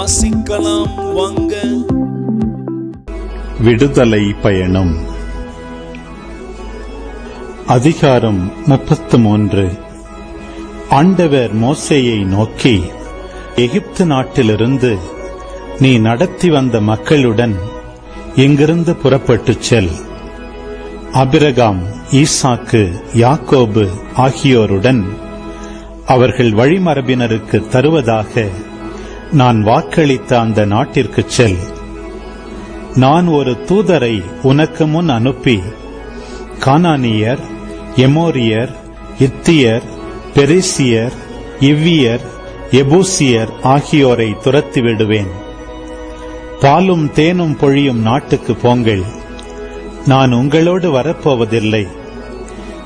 வாசிக்கலாம் வாங்க. விடுதலை பயணம். அதிகாரம் முப்பத்து மூன்று ஆண்டவர் மோசையை நோக்கி எகிப்து நாட்டிலிருந்து நீ நடத்தி வந்த மக்களுடன் இங்கிருந்து புறப்பட்டுச் செல். அபிரகாம் ஈசாக்கு யாக்கோபு ஆகியோருடன் அவர்கள் வழிமரபினருக்கு தருவதாக நான் வாக்களித்த அந்த நாட்டிற்குச் செல். நான் ஒரு தூதரை உனக்கு முன் அனுப்பி கானானியர் எமோரியர் இத்தியர் பெரிசியர் இவ்வியர் எபூசியர் ஆகியோரை துரத்தி விடுவேன். பாலும் தேனும் பொழியும் நாட்டுக்கு போங்கள். நான் உங்களோடு வரப்போவதில்லை.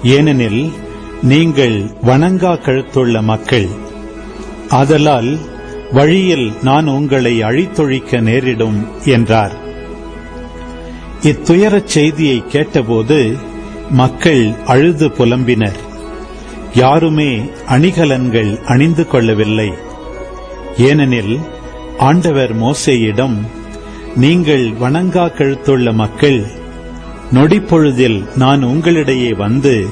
ஏனெனில் நீங்கள் வணங்கா கழுத்துள்ள மக்கள். ஆதலால் வழியில் நான் உங்களை அழித்தொழிக்க நேரிடும் என்றார். இத்துயரச் செய்தியை கேட்டபோது மக்கள் அழுது புலம்பினர். யாருமே அணிகலன்கள் அணிந்து கொள்ளவில்லை. ஏனெனில் ஆண்டவர் மோசேயிடம் நீங்கள் வணங்கா கழுத்துள்ள மக்கள் நொடிப்பொழுதில் நான் உங்களிடையே வந்து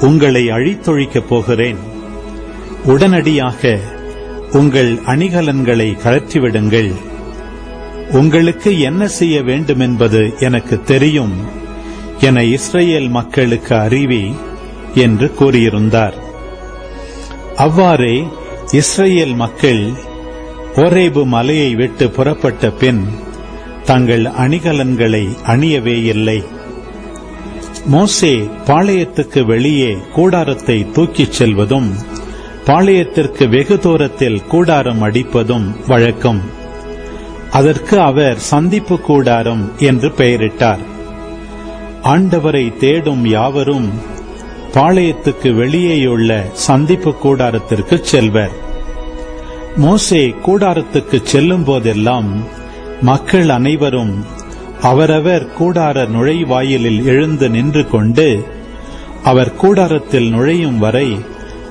உங்களை அழித்தொழிக்கப் போகிறேன். உடனடியாக உங்கள் அணிகலன்களை கழற்றிவிடுங்கள். உங்களுக்கு என்ன செய்ய வேண்டுமென்பது எனக்கு தெரியும் என இஸ்ரேல் மக்களுக்கு அறிவி என்று கூறியிருந்தார். அவ்வாறே இஸ்ரேல் மக்கள் ஒரேபு மலையை விட்டு புறப்பட்ட பின் தங்கள் அணிகலன்களை அணியவே இல்லை. மோசே பாளையத்துக்கு வெளியே கூடாரத்தை தூக்கிச் செல்வதும் பாளையத்திற்கு வெகு தூரத்தில் கூடாரம் அடிப்பதும் வழக்கம். அதற்கு அவர் சந்திப்பு கூடாரம் என்று பெயரிட்டார். ஆண்டவரை தேடும் யாவரும் பாளையத்துக்கு வெளியேயுள்ள சந்திப்பு கூடாரத்திற்கு செல்வர். மோசே கூடாரத்துக்கு செல்லும் போதெல்லாம் மக்கள் அனைவரும் அவரவர் கூடார நுழைவாயிலில் எழுந்து நின்று கொண்டு அவர் கூடாரத்தில் நுழையும் வரை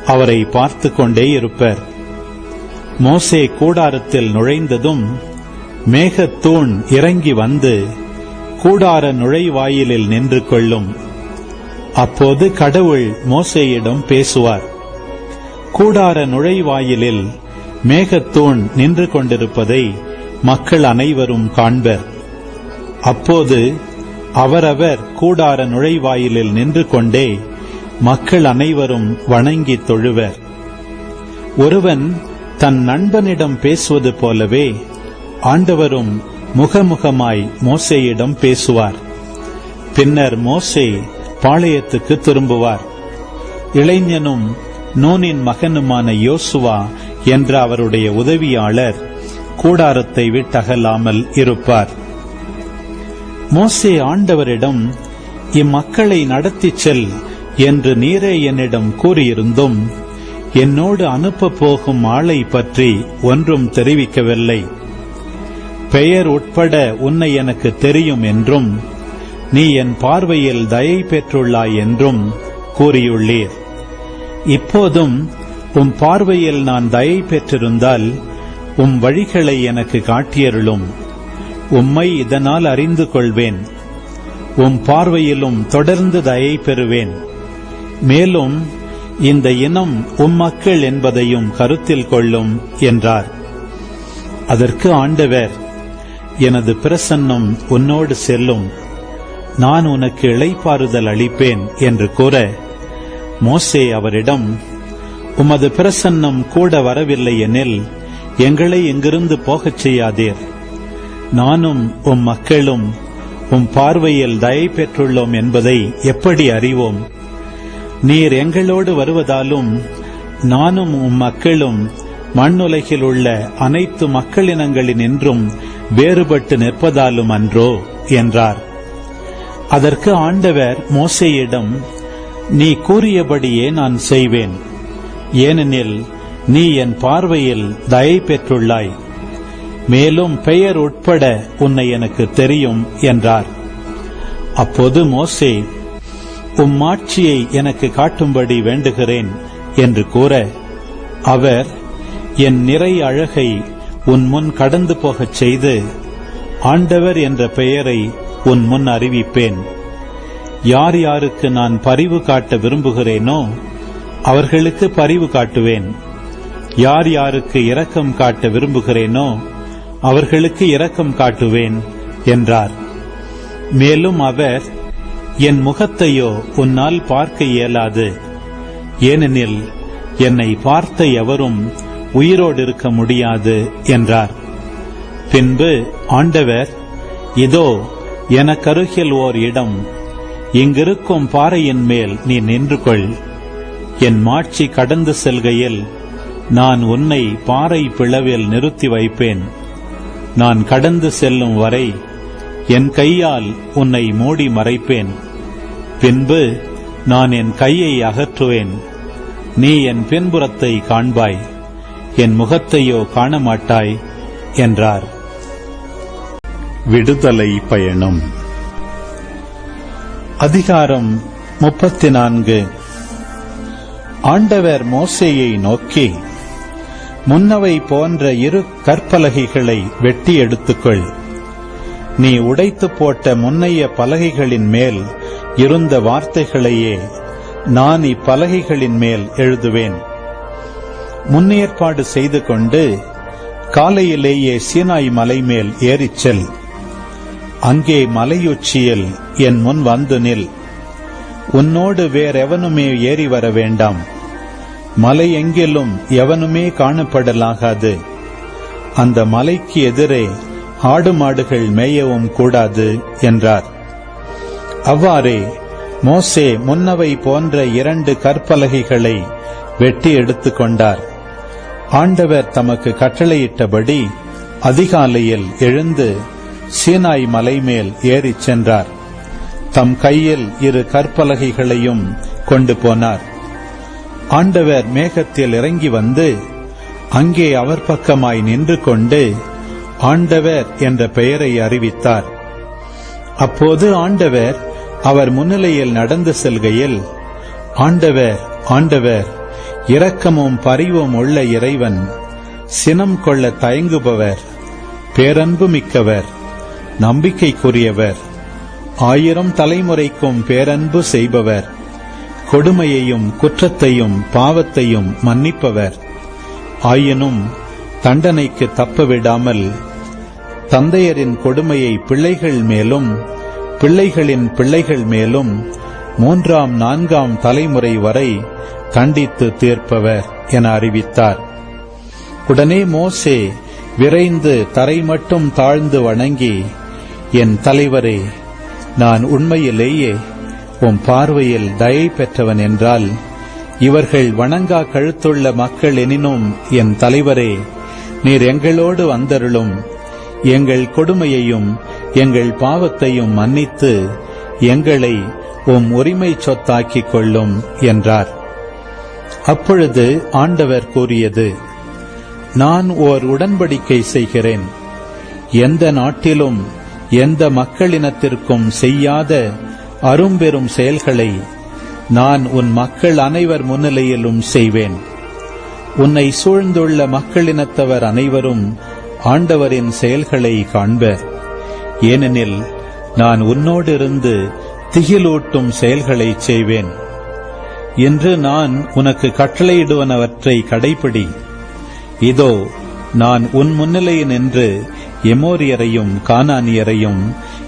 அவரை பார்த்து கொண்டே இருப்பர். மோசே கூடாரத்தில் நுழைந்ததும் மேகத்தூண் இறங்கி வந்து கூடார நுழைவாயிலில் நின்று கொள்ளும். அப்போது கடவுள் மோசேயிடம் பேசுவார். கூடார நுழைவாயிலில் மேகத்தூண் நின்று கொண்டிருப்பதை மக்கள் அனைவரும் காண்பர். அப்போது அவரவர் கூடார நுழைவாயிலில் நின்று கொண்டே மக்கள் அனைவரும் வணங்கி தொழுவர். ஒருவன் தன் நண்பனிடம் பேசுவது போலவே ஆண்டவரும் முகமுகமாய் மோசேயிடம் பேசுவார். பின்னர் மோசே பாளையத்துக்கு திரும்புவார். இளைஞனும் நூனின் மகனுமான யோசுவா என்ற அவருடைய உதவியாளர் கூடாரத்தை விட்டகலாமல் இருப்பார். மோசே ஆண்டவரிடம் இம்மக்களை நடத்திச் செல் என்று நீரே என்னிடம் கூறியிருந்தும் என்னோடு அனுப்பப் போகும் ஆளை பற்றி ஒன்றும் தெரிவிக்கவில்லை. பெயர் உட்பட உன்னை எனக்கு தெரியும் என்றும் நீ என் பார்வையில் தயை பெற்றுள்ளாய் என்றும் கூறியுள்ளீர். இப்போதும் உம் பார்வையில் நான் தயை பெற்றிருந்தால் உம் வழிகளை எனக்கு காட்டியருளும். உம்மை இதனால் அறிந்து கொள்வேன். உம் பார்வையிலும் தொடர்ந்து தயை பெறுவேன். மேலும் இந்த இனம் உம் மக்கள் என்பதையும் கருத்தில் கொள்ளும் என்றார். அதற்கு ஆண்டவர் எனது பிரசன்னம் உன்னோடு செல்லும். நான் உனக்கு இளைப்பாறுதல் அளிப்பேன் என்று கூற மோசே அவரிடம் உமது பிரசன்னம் கூட வரவில்லை எனில் எங்களை இங்கிருந்து போகச் செய்யாதீர். நானும் உம் மக்களும் உம் பார்வையில் தயை பெற்றுள்ளோம் என்பதை எப்படி அறிவோம்? நீர் எங்களோடு வருவதாலும் நானும் உம் மக்களும் மண்ணுலகில் உள்ள அனைத்து மக்களினங்களினின்றும் வேறுபட்டு நிற்பதாலும் அன்றோ என்றார். அதற்கு ஆண்டவர் மோசையிடம் நீ கூறியபடியே நான் செய்வேன். ஏனெனில் நீ என் பார்வையில் தயை பெற்றுள்ளாய். மேலும் பெயர் உட்பட உன்னை எனக்கு தெரியும் என்றார். அப்போது மோசே உம் மாட்சியை எனக்கு காட்டும்படி வேண்டுகிறேன் என்று கூற அவர் என் நிறை அழகை உன் முன் கடந்து போகச் செய்து ஆண்டவர் என்ற பெயரை உன் முன் அறிவிப்பேன். யார் யாருக்கு நான் பரிவு காட்ட விரும்புகிறேனோ அவர்களுக்கு பரிவு காட்டுவேன். யார் யாருக்கு இரக்கம் காட்ட விரும்புகிறேனோ அவர்களுக்கு இரக்கம் காட்டுவேன் என்றார். மேலும் அவர் என் முகத்தையோ உன்னால் பார்க்க இயலாது. ஏனெனில் என்னை பார்த்த எவரும் உயிரோடு இருக்க முடியாது என்றார். பின்பு ஆண்டவர் இதோ எனக்கருகில் ஓர் இடம். இங்கிருக்கும் பாறையின் மேல் நீ நின்று கொள் என் மாட்சி கடந்து செல்கையில் நான் உன்னை பாறை பிளவில் நிறுத்தி வைப்பேன். நான் கடந்து செல்லும் வரை என் கையால் உன்னை மூடி மறைப்பேன். பின்பு நான் என் கையை அகற்றுவேன். நீ என் பின்புறத்தை காண்பாய். என் முகத்தையோ காணமாட்டாய் என்றார். விடுதலை பயணம். அதிகாரம் முப்பத்தி நான்கு ஆண்டவர் மோசேயை நோக்கி முன்னவை போன்ற இரு கற்பலகைகளை வெட்டி எடுத்துக்கொள். நீ உடைத்து போட்ட முன்னைய பலகைகளின் மேல் இருந்த வார்த்தைகளையே நான் இப்பலகைகளின் மேல் எழுதுவேன். முன்னேற்பாடு செய்து கொண்டு காலையிலேயே சீனாய் மலை மேல் ஏறிச் செல். அங்கே மலையுச்சியில் என் முன் வந்து நில். உன்னோடு வேறெவனுமே ஏறி வர வேண்டாம். மலை எங்கிலும் எவனுமே காணப்படலாகாது. அந்த மலைக்கு எதிரே ஆடு மாடுகள் மேயவும் கூடாது என்றார். அவ்வாறே மோசே முன்னவை போன்ற இரண்டு கற்பலகைகளை வெட்டி எடுத்துக் கொண்டார். ஆண்டவர் தமக்கு கட்டளையிட்டபடி அதிகாலையில் எழுந்து சீனாய் மலை மேல் ஏறிச் சென்றார். தம் கையில் இரு கற்பலகைகளையும் கொண்டு போனார். ஆண்டவர் மேகத்தில் இறங்கி வந்து அங்கே அவர் பக்கமாய் நின்று கொண்டு ஆண்டவர் என்ற பெயரை அறிவித்தார். அப்போது ஆண்டவர் அவர் முன்னிலையில் நடந்து செல்கையில் ஆண்டவர் ஆண்டவர் இரக்கமும் பரிவும் உள்ள இறைவன் சினம் கொள்ள தயங்குபவர் பேரன்பு மிக்கவர் நம்பிக்கைக்குரியவர் ஆயிரம் தலைமுறைக்கும் பேரன்பு செய்பவர் கொடுமையையும் குற்றத்தையும் பாவத்தையும் மன்னிப்பவர் ஆயினும் தண்டனைக்கு தப்பவிடாமல் தந்தையரின் கொடுமையை பிள்ளைகள் மேலும் பிள்ளைகளின் பிள்ளைகள் மேலும் மூன்றாம் நான்காம் தலைமுறை வரை தண்டித்து தீர்ப்பவர் என அறிவித்தார். உடனே மோசே விரைந்து தரை மட்டும் தாழ்ந்து வணங்கி என் தலைவரே நான் உண்மையிலேயே உம் பார்வையில் தயை பெற்றவன் என்றால் இவர்கள் வணங்கா கழுத்துள்ள மக்கள் எனினும் என் தலைவரே நீர் எங்களோடு வந்தருளும். எங்கள் கொடுமையையும் எங்கள் பாவத்தையும் மன்னித்து எங்களை உம் உரிமை சொத்தாக்கிக் கொள்ளும் என்றார். அப்பொழுது ஆண்டவர் கூறியது நான் ஓர் உடன்படிக்கை செய்கிறேன். எந்த நாட்டிலும் எந்த மக்களினத்திற்கும் செய்யாத அரும்பெரும் செயல்களை நான் உன் மக்கள் அனைவர் முன்னிலையிலும் செய்வேன். உன்னை சூழ்ந்துள்ள மக்களினத்தவர் அனைவரும் ஆண்டவரின் செயல்களை காண்பர் ஏனெனில் நான் உன்னோடு இருந்து திகிலூட்டும் செயல்களை செய்வேன். என்று நான் உனக்கு கட்டளையிடுவனவற்றை கடைபிடி இதோ நான் உன் முன்னிலையில் நின்று எமோரியரையும் கானானியரையும்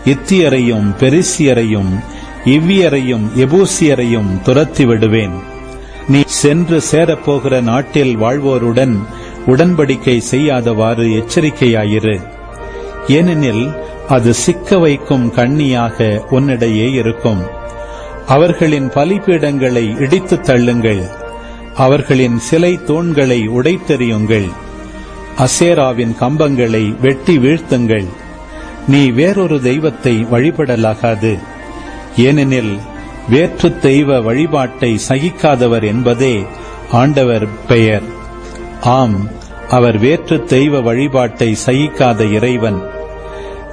இத்தியரையும் பெரிசியரையும் இவ்வியரையும் எபூசியரையும் துரத்தி விடுவேன் நீ சென்று சேரப்போகிற நாட்டில் வாழ்வோருடன் உடன்படிக்கை செய்யாதவாறு எச்சரிக்கையாயிரு. ஏனெனில் அது சிக்க வைக்கும் கண்ணியாக உன்னிடையே இருக்கும். அவர்களின் பலிபீடங்களை இடித்துத் தள்ளுங்கள். அவர்களின் சிலை தூண்களை உடைத்தெறியுங்கள். அசேராவின் கம்பங்களை வெட்டி வீழ்த்துங்கள். நீ வேறொரு தெய்வத்தை வழிபடலாகாது. ஏனெனில் வேற்று தெய்வ வழிபாட்டை சகிக்காதவர் என்பதே ஆண்டவர் பெயர். ஆம். அவர் வேற்று தெய்வ வழிபாட்டை சகிக்காத இறைவன்.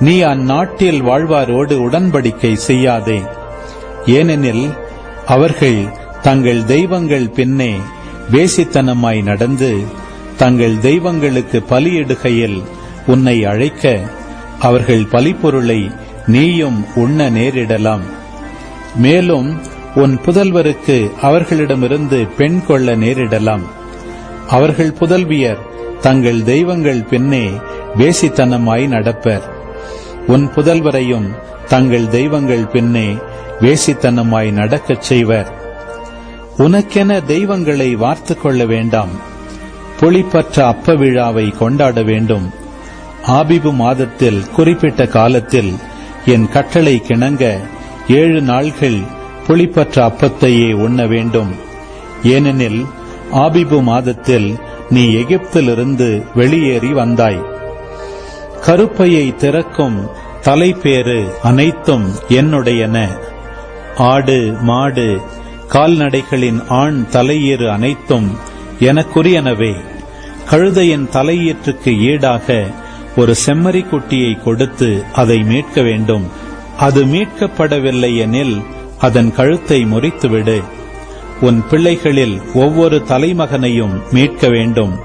நீ அந்நாட்டில் வாழ்வாரோடு உடன்படிக்கை செய்யாதே. ஏனெனில் அவர்கள் தங்கள் தெய்வங்கள் பின்னே வேசித்தனமாய் நடந்து தங்கள் தெய்வங்களுக்கு பலியிடுகையில் உன்னை அழைக்க அவர்கள் பலிப்பொருளை நீயும் உண்ண நேரிடலாம். மேலும் உன் புதல்வருக்கு அவர்களிடமிருந்து பெண் கொள்ள நேரிடலாம். அவர்கள் புதல்வியர் தங்கள் தெய்வங்கள் பின்னே வேசித்தனமாய் நடப்பர். உன் புதல்வரையும் தங்கள் தெய்வங்கள் பின்னே வேசித்தனமாய் நடக்கச் செய்வர். உனக்கென தெய்வங்களை வார்த்து கொள்ள வேண்டாம். புளிப்பற்ற அப்ப விழாவை கொண்டாட வேண்டும். ஆபிபு மாதத்தில் குறிப்பிட்ட காலத்தில் என் கட்டளை கிணங்க ஏழு நாள்கள் புளிப்பற்ற அப்பத்தையே உண்ண வேண்டும். ஏனெனில் ஆபிபு மாதத்தில் நீ எகிப்திலிருந்து வெளியேறி வந்தாய். கருப்பையை திறக்கும் தலைப்பேறு அனைத்தும் என்னுடையன. ஆடு மாடு கால்நடைகளின் ஆண் தலையீறு அனைத்தும் எனக்குரியனவே. கழுதையின் தலையீற்றுக்கு ஈடாக ஒரு செம்மறிக்குட்டியை கொடுத்து அதை மீட்க வேண்டும். அது மீட்கப்படவில்லை எனில் அதன் கழுத்தை முறித்துவிடு. உன் பிள்ளைகளில் ஒவ்வொரு தலைமகனையும் மீட்க வேண்டும்.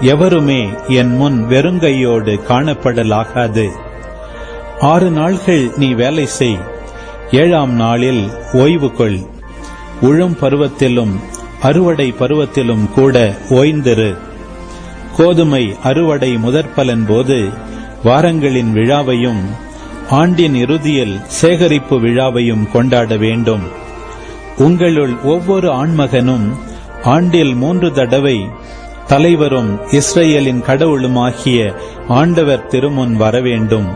எவருமே என் முன் வெறுங்கையோடு காணப்படலாகாது. ஆறு நாள்கள் நீ வேலை செய். ஏழாம் நாளில் ஓய்வு கொள். உழும் பருவத்திலும் அறுவடை பருவத்திலும் கூட ஓய்ந்திரு. கோதுமை அறுவடை முதற்பலன் போது வாரங்களின் விழாவையும் ஆண்டின் இறுதியில் சேகரிப்பு விழாவையும் கொண்டாட வேண்டும். உங்களுள் ஒவ்வொரு ஆண்மகனும் ஆண்டில் மூன்று தடவை தலைவரும் இஸ்ரேலின் கடவுளுமாகிய ஆண்டவர் திருமுன் வரவேண்டும்.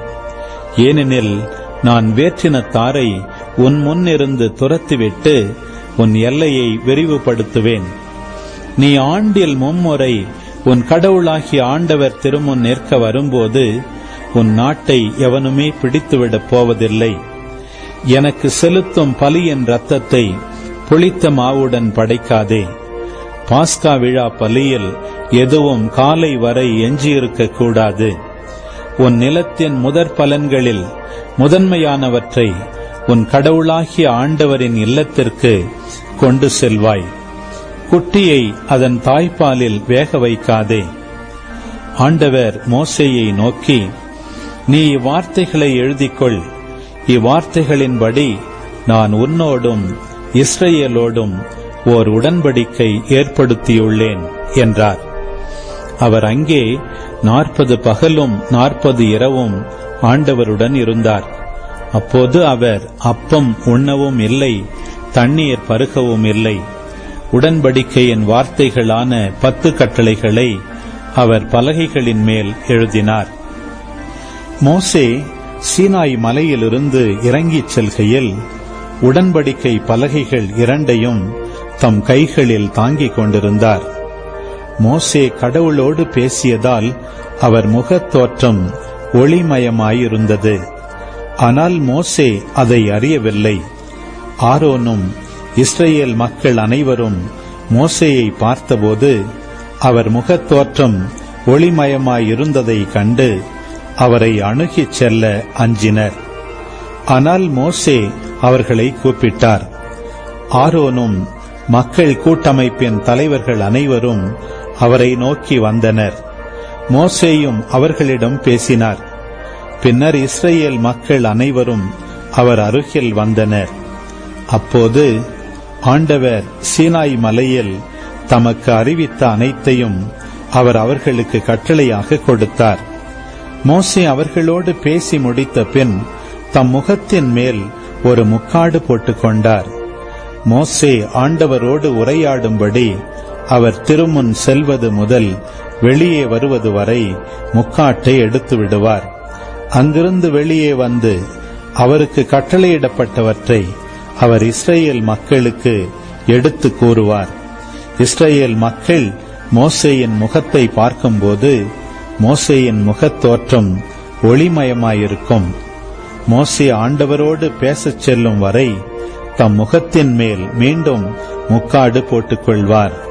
ஏனெனில் நான் வேற்றினத்தாரை உன் முன்னிருந்து துரத்திவிட்டு உன் எல்லையை விரிவுபடுத்துவேன். நீ ஆண்டில் மும்முறை உன் கடவுளாகிய ஆண்டவர் திருமுன் நிற்க வரும்போது உன் நாட்டை எவனுமே பிடித்துவிடப் போவதில்லை. எனக்கு செலுத்தும் பலியின் ரத்தத்தை புளித்த மாவுடன் படைக்காதே. பாஸ்கா விழா பலியில் எதுவும் காலை வரை எஞ்சியிருக்க கூடாது. உன் நிலத்தின் முதற் பலன்களில் முதன்மையானவற்றை உன் கடவுளாகிய ஆண்டவரின் இல்லத்திற்கு கொண்டு செல்வாய். குட்டியை அதன் தாய்ப்பாலில் வேக வைக்காதே. ஆண்டவர் மோசையை நோக்கி நீ வார்த்தைகளை எழுதிக்கொள். இவ்வார்த்தைகளின்படி நான் உன்னோடும் இஸ்ரேலோடும் ஓர் உடன்படிக்கை ஏற்படுத்தியுள்ளேன் என்றார். அவர் அங்கே நாற்பது பகலும் நாற்பது இரவும் ஆண்டவருடன் இருந்தார். அப்போது அவர் அப்பம் உண்ணவும் இல்லை தண்ணீர் பருகவும் இல்லை. உடன்படிக்கையின் வார்த்தைகளான பத்து கட்டளைகளை அவர் பலகைகளின் மேல் எழுதினார். மோசே சீனாய் மலையிலிருந்து இறங்கிச் செல்கையில் உடன்படிக்கை பலகைகள் இரண்டையும் தம் கைகளில் தாங்கிக் கொண்டிருந்தார். மோசே கடவுளோடு பேசியதால் அவர் முகத் தோற்றம் ஒளிமயமாயிருந்தது. ஆனால் மோசே அதை அறியவில்லை. ஆரோனும் இஸ்ரேல் மக்கள் அனைவரும் மோசேயை பார்த்தபோது அவர் முகத்தோற்றம் ஒளிமயமாயிருந்ததை கண்டு அவரை அணுகிச் செல்ல அஞ்சினர். ஆனால் மோசே அவர்களை கூப்பிட்டார். ஆரோனும் மக்கள் கூட்டமைப்பின் தலைவர்கள் அனைவரும் அவரை நோக்கி வந்தனர். மோசேயும் அவர்களிடம் பேசினார். பின்னர் இஸ்ரேல் மக்கள் அனைவரும் அவர் அருகில் வந்தனர். அப்போது ஆண்டவர் சீனாய் மலையில் தமக்கு அறிவித்த அனைத்தையும் அவர் அவர்களுக்கு கட்டளையாக கொடுத்தார். மோசே அவர்களோடு பேசி முடித்த பின் தம் முகத்தின் மேல் ஒரு முக்காடு போட்டுக்கொண்டார் மோசே ஆண்டவரோடு உரையாடும்படி அவர் திருமுன் செல்வது முதல் வெளியே வருவது வரை முக்காட்டை எடுத்து விடுவார். அங்கிருந்து வெளியே வந்து அவருக்கு கட்டளையிடப்பட்டவற்றை அவர் இஸ்ரேல் மக்களுக்கு எடுத்து கூறுவார். இஸ்ரேல் மக்கள் மோசேயின் முகத்தை பார்க்கும்போது மோசையின் முகத் தோற்றம் ஒளிமயமாயிருக்கும். மோசே ஆண்டவரோடு பேசச் செல்லும் வரை தம் முகத்தின் மேல் மீண்டும் முக்காடு போட்டுக் கொள்வார்